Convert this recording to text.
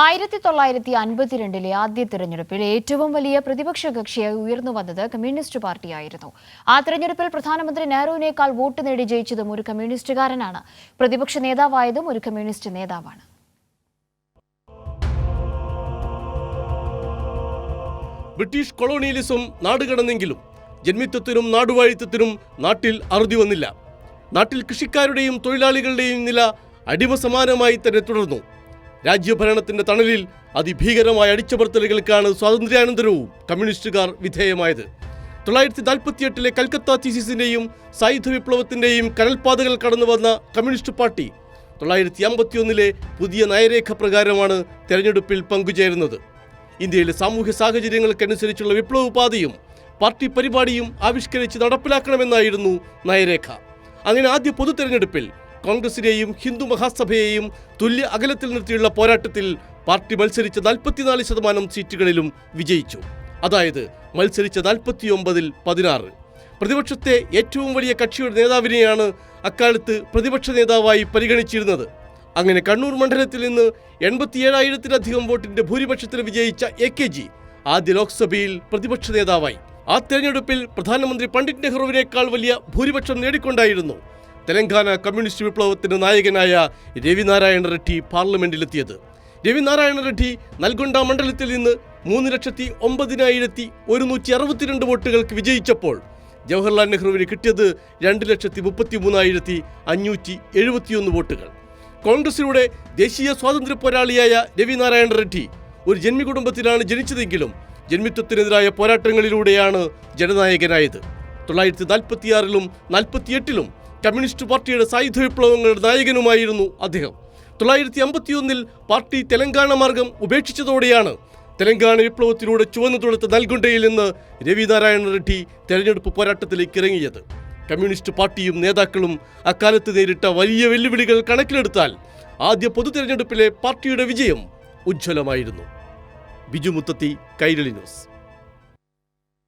ആയിരത്തി തൊള്ളായിരത്തി അൻപത്തിരണ്ടിലെ ആദ്യ തിരഞ്ഞെടുപ്പിൽ ഏറ്റവും വലിയ പ്രതിപക്ഷ കക്ഷിയായി ഉയർന്നു വന്നത് കമ്മ്യൂണിസ്റ്റ് പാർട്ടിയായിരുന്നു. ആ തിരഞ്ഞെടുപ്പിൽ പ്രധാനമന്ത്രി നെഹ്റുവിനേക്കാൾ വോട്ട് നേടി ജയിച്ചതും ഒരു കമ്മ്യൂണിസ്റ്റുകാരനാണ്. പ്രതിപക്ഷ നേതാവായതും ഒരു കമ്മ്യൂണിസ്റ്റ് നേതാവാണ്. ബ്രിട്ടീഷ് കൊളോണിയലിസം നാടുകടന്നെങ്കിലും ജന്മിത്വത്തിനും നാടുവാഴിത്വത്തിനും നാട്ടിൽ അറുതി വന്നില്ല. നാട്ടിൽ കൃഷിക്കാരുടെയും തൊഴിലാളികളുടെയും നില അടിമസമാനമായി തന്നെ തുടർന്നു. രാജ്യഭരണത്തിന്റെ തണലിൽ അതിഭീകരമായ അടിച്ചമർത്തലുകൾക്കാണ് സ്വാതന്ത്ര്യാനന്തരവും കമ്മ്യൂണിസ്റ്റുകാർ വിധേയമായത്. തൊള്ളായിരത്തി നാൽപ്പത്തിയെട്ടിലെ കൽക്കത്ത തീസിസിന്റെയും സായുധ വിപ്ലവത്തിന്റെയും കടൽപാതകൾ കടന്നു വന്ന കമ്മ്യൂണിസ്റ്റ് പാർട്ടി തൊള്ളായിരത്തി അമ്പത്തിയൊന്നിലെ പുതിയ നയരേഖ പ്രകാരമാണ് തെരഞ്ഞെടുപ്പിൽ പങ്കുചേരുന്നത്. ഇന്ത്യയിലെ സാമൂഹ്യ സാഹചര്യങ്ങൾക്കനുസരിച്ചുള്ള വിപ്ലവ പാതയും പാർട്ടി പരിപാടിയും ആവിഷ്കരിച്ച് നടപ്പിലാക്കണമെന്നായിരുന്നു നയരേഖ. അങ്ങനെ ആദ്യ പൊതു തെരഞ്ഞെടുപ്പിൽ കോൺഗ്രസിനെയും ഹിന്ദു മഹാസഭയെയും തുല്യ അകലത്തിൽ നിർത്തിയുള്ള പോരാട്ടത്തിൽ പാർട്ടി മത്സരിച്ച നാൽപ്പത്തിനാല് ശതമാനം സീറ്റുകളിലും വിജയിച്ചു. അതായത് മത്സരിച്ച നാൽപ്പത്തിയൊമ്പതിൽ പതിനാറ്. പ്രതിപക്ഷത്തെ ഏറ്റവും വലിയ കക്ഷിയുടെ നേതാവിനെയാണ് അക്കാലത്ത് പ്രതിപക്ഷ നേതാവായി പരിഗണിച്ചിരുന്നത്. അങ്ങനെ കണ്ണൂർ മണ്ഡലത്തിൽ നിന്ന് എൺപത്തിയേഴായിരത്തിലധികം വോട്ടിന്റെ ഭൂരിപക്ഷത്തിൽ വിജയിച്ച എ കെ ജി ആദ്യ ലോക്സഭയിൽ പ്രതിപക്ഷ നേതാവായി. ആ തെരഞ്ഞെടുപ്പിൽ പ്രധാനമന്ത്രി പണ്ഡിറ്റ് നെഹ്റുവിനേക്കാൾ വലിയ ഭൂരിപക്ഷം നേടിക്കൊണ്ടായിരുന്നു. തെലങ്കാന കമ്മ്യൂണിസ്റ്റ് വിപ്ലവത്തിന്റെ നായകനായ രവിനാരായണ റെഡ്ഡി പാർലമെന്റിലെത്തിയത്. രവിനാരായണ റെഡ്ഡി നൽഗൊണ്ട മണ്ഡലത്തിൽ നിന്ന് മൂന്ന് ലക്ഷത്തി ഒമ്പതിനായിരത്തി ഒരുന്നൂറ്റി അറുപത്തിരണ്ട് വോട്ടുകൾക്ക് വിജയിച്ചപ്പോൾ ജവഹർലാൽ നെഹ്റുവിന് കിട്ടിയത് രണ്ട് ലക്ഷത്തി മുപ്പത്തി മൂന്നായിരത്തി അഞ്ഞൂറ്റി എഴുപത്തിയൊന്ന് വോട്ടുകൾ. കോൺഗ്രസിലൂടെ ദേശീയ സ്വാതന്ത്ര്യ പോരാളിയായ രവിനാരായണ റെഡ്ഡി ഒരു ജന്മി കുടുംബത്തിലാണ് ജനിച്ചതെങ്കിലും ജന്മിത്വത്തിനെതിരായ പോരാട്ടങ്ങളിലൂടെയാണ് ജനനായകനായത്. തൊള്ളായിരത്തി നാൽപ്പത്തിയാറിലും നാൽപ്പത്തിയെട്ടിലും കമ്മ്യൂണിസ്റ്റ് പാർട്ടിയുടെ സായുധ വിപ്ലവങ്ങളുടെ നായകനുമായിരുന്നു അദ്ദേഹം. തൊള്ളായിരത്തി അമ്പത്തിയൊന്നിൽ പാർട്ടി തെലങ്കാന മാർഗം ഉപേക്ഷിച്ചതോടെയാണ് തെലങ്കാന വിപ്ലവത്തിലൂടെ ചുവന്നു തുടത്ത് നൽകുണ്ടയിൽ നിന്ന് രവിനാരായണ റെഡ്ഡി തെരഞ്ഞെടുപ്പ് പോരാട്ടത്തിലേക്ക് ഇറങ്ങിയത്. കമ്മ്യൂണിസ്റ്റ് പാർട്ടിയും നേതാക്കളും അക്കാലത്ത് നേരിട്ട വലിയ വെല്ലുവിളികൾ കണക്കിലെടുത്താൽ ആദ്യ പൊതു തെരഞ്ഞെടുപ്പിലെ പാർട്ടിയുടെ വിജയം ഉജ്ജ്വലമായിരുന്നു. ബിജു മുത്തത്തി കൈരളി ന്യൂസ്.